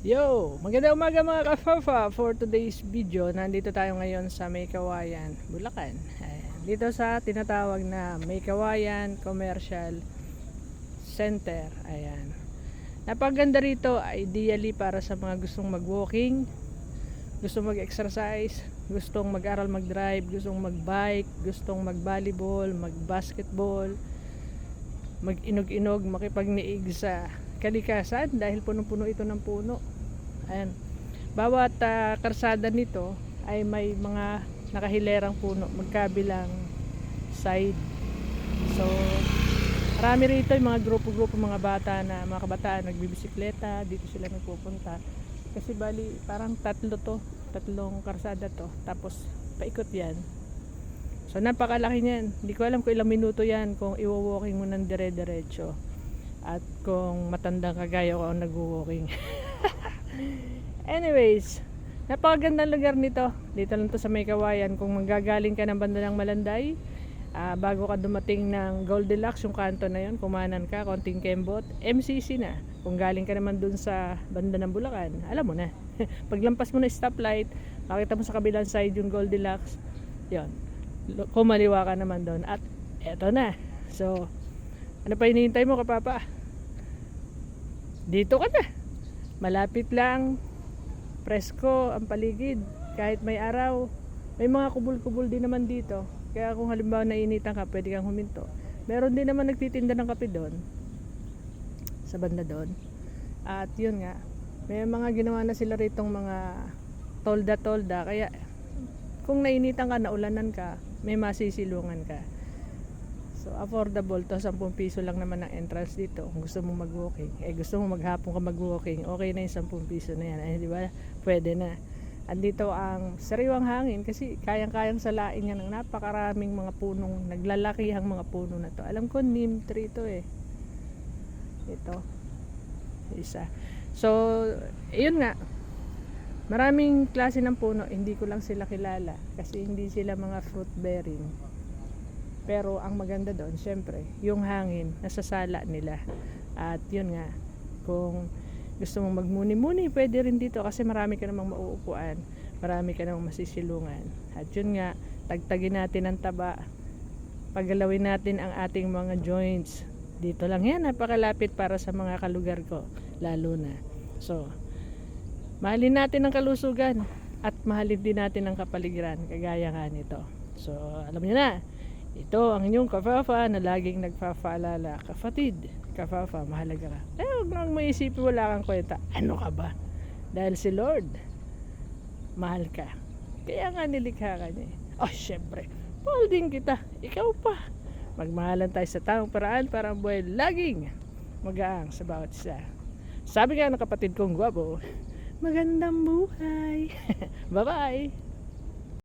Yo! Magandang umaga mga kafafa for today's video. Nandito tayo ngayon sa May Kawayan, Bulacan. Ayan. Dito sa tinatawag na May Kawayan Commercial Center. Ayan. Napaganda rito, ideally para sa mga gustong mag-walking, gustong mag-exercise, gustong mag-aral mag-drive, gustong mag-bike, gustong mag-volleyball, mag-basketball, mag-inog-inog, makipagniig sa kalikasan dahil punong-puno ito ng puno. Ayan. Bawat ah, karsada nito ay may mga nakahilerang puno magkabilang side. So, marami rito yung mga grupo-grupo mga bata na mga kabataan nagbibisikleta, dito sila nagpupunta. Kasi bali, parang tatlo to, tatlong karsada to, tapos paikot yan. So napakalaki niyan. Hindi ko alam kung ilang minuto yan kung iwo-walking mo ng dire-diretso. At kung matandang kagaya ko ang nag-walking. Anyways, napakagandang lugar nito. Dito lang to sa May Kawayan. Kung manggagaling ka ng banda ng Malanday, ah, bago ka dumating ng Goldilocks, yung kanto na yun, kumanan ka, konting kembot, MCC na. Kung galing ka naman dun sa banda ng Bulacan, alam mo na. Paglampas mo na stoplight, makita mo sa kabilang side yung Goldilocks, yon kumaliwa ka naman doon at eto na so ano pa hinihintay mo kapapa dito ka na. Malapit lang. Presko ang paligid. Kahit may araw. May mga kubul-kubul din naman dito. Kaya kung halimbawa nainitan ka pwede kang huminto. Meron din naman nagtitinda ng kape doon. Sa banda doon. At yun nga may mga ginawa na sila ritong mga tolda-tolda. Kaya kung nainitan ka, naulanan ka, may masisilungan ka. So, affordable to. 10 piso lang naman ang entrance dito. Kung gusto mo mag-walking. Eh, gusto mo maghapon ka mag-walking. Okay na yung 10 piso na yan. Eh, di ba? Pwede na. Andito ang sariwang hangin kasi kayang-kayang salain yan ng napakaraming mga punong, naglalakihang mga puno na to. Alam ko, neem tree to eh. Ito. Isa. So, yun nga. Maraming klase ng puno, hindi ko lang sila kilala kasi hindi sila mga fruit bearing. Pero ang maganda doon, syempre, yung hangin, nasasala nila. At yun nga, kung gusto mong magmuni-muni, pwede rin dito kasi marami ka namang mauupuan, marami ka namang masisilungan. At yun nga, tagtagin natin ang taba, paggalawin natin ang ating mga joints. Dito lang yan, napakalapit para sa mga kalugar ko, lalo na. So, Mahalin natin ang kalusugan at mahalin din natin ang kapaligiran kagaya nga nito. So, alam niyo na, ito ang inyong kafafa na laging nagpapaalala. Kafatid, kafafa, mahalaga ka. Eh, huwag nang maisipin wala kang kwenta. Ano ka ba? Dahil si Lord, mahal ka. Kaya nga nilikha ka niya. eh. Oh, syempre, mahal din kita. Ikaw pa. Magmahalan tayo sa tamang paraan para ang buhay laging magaang sa bawat isa. Sabi nga ng kapatid kong gwapo, magandang buhay. Bye-bye.